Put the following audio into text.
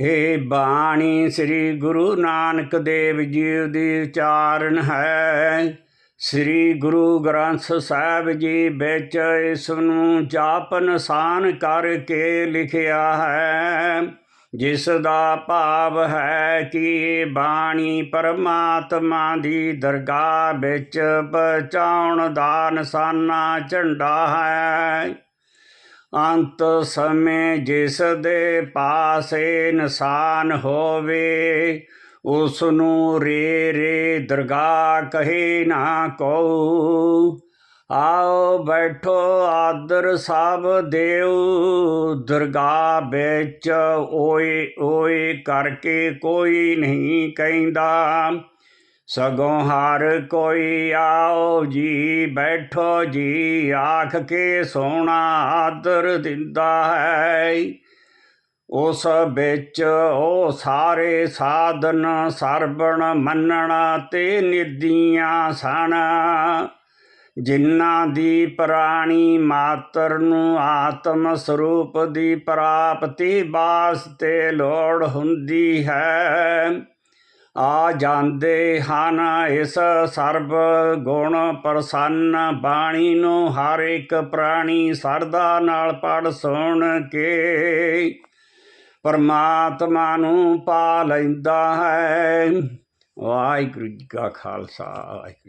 ਏ ਬਾਣੀ ਸ੍ਰੀ ਗੁਰੂ ਨਾਨਕ ਦੇਵ ਜੀ ਦੀ ਉਚਾਰਨ ਹੈ। ਸ੍ਰੀ ਗੁਰੂ ਗ੍ਰੰਥ ਸਾਹਿਬ ਜੀ ਵਿੱਚ ਇਸ ਨੂੰ ਜਾਪ ਨਿਸ਼ਾਨ ਕਰਕੇ ਲਿਖਿਆ ਹੈ। ਜਿਸ ਦਾ ਭਾਵ ਹੈ ਕਿ ਇਹ ਬਾਣੀ ਪਰਮਾਤਮਾ ਦੀ ਦਰਗਾਹ ਵਿੱਚ ਪਹੁੰਚਾਉਣ ਦਾ ਨਿਸ਼ਾਨਾ ਝੰਡਾ ਹੈ। ਅੰਤ ਸਮੇਂ ਜਿਸ ਦੇ ਪਾਸੇ ਨਿਸ਼ਾਨ ਹੋਵੇ ਉਸ ਨੂੰ ਰੇ ਰੇ ਦਰਗਾਹ ਕਹੇ ਨਾ ਕੋ ਆਓ ਬੈਠੋ ਆਦਰ ਸਭ ਦੇਉ ਦਰਗਾਹ ਵਿੱਚ ਓਏ ਓਏ ਕਰਕੇ ਕੋਈ ਨਹੀਂ ਕਹਿੰਦਾ। ਸਗੋਂ ਹਰ ਕੋਈ ਆਓ ਜੀ, ਬੈਠੋ ਜੀ, ਆਖ ਕੇ ਸੋਹਣਾ ਆਦਰ ਦਿੰਦਾ ਹੈ। ਉਸ ਵਿੱਚ ਉਹ ਸਾਰੇ ਸਾਧਨ ਸਰਬਣ ਮੰਨਣਾ ਤੇ ਨਿਦੀਆਂ ਸਣ ਜਿਨ੍ਹਾਂ ਦੀ ਪ੍ਰਾਣੀ ਮਾਤਰ ਨੂੰ ਆਤਮ ਸਰੂਪ ਦੀ ਪ੍ਰਾਪਤੀ ਵਾਸਤੇ ਲੋੜ ਹੁੰਦੀ ਹੈ। ਆ ਜਾਂਦੇ ਹਨ ਇਸ ਸਰਬ ਗੁਣ ਪ੍ਰਸੰਨ, ਬਾਣੀ ਨੂੰ ਹਰ ਇੱਕ ਪ੍ਰਾਣੀ ਸਰਦਾ ਨਾਲ ਪੜ ਸੁਣ ਕੇ ਪਰਮਾਤਮਾ ਨੂੰ ਪਾ ਲੈਂਦਾ ਹੈ। ਵਾਹਿਗੁਰੂ ਜੀ ਕਾ ਖਾਲਸਾ, ਵਾਹਿਗੁਰੂ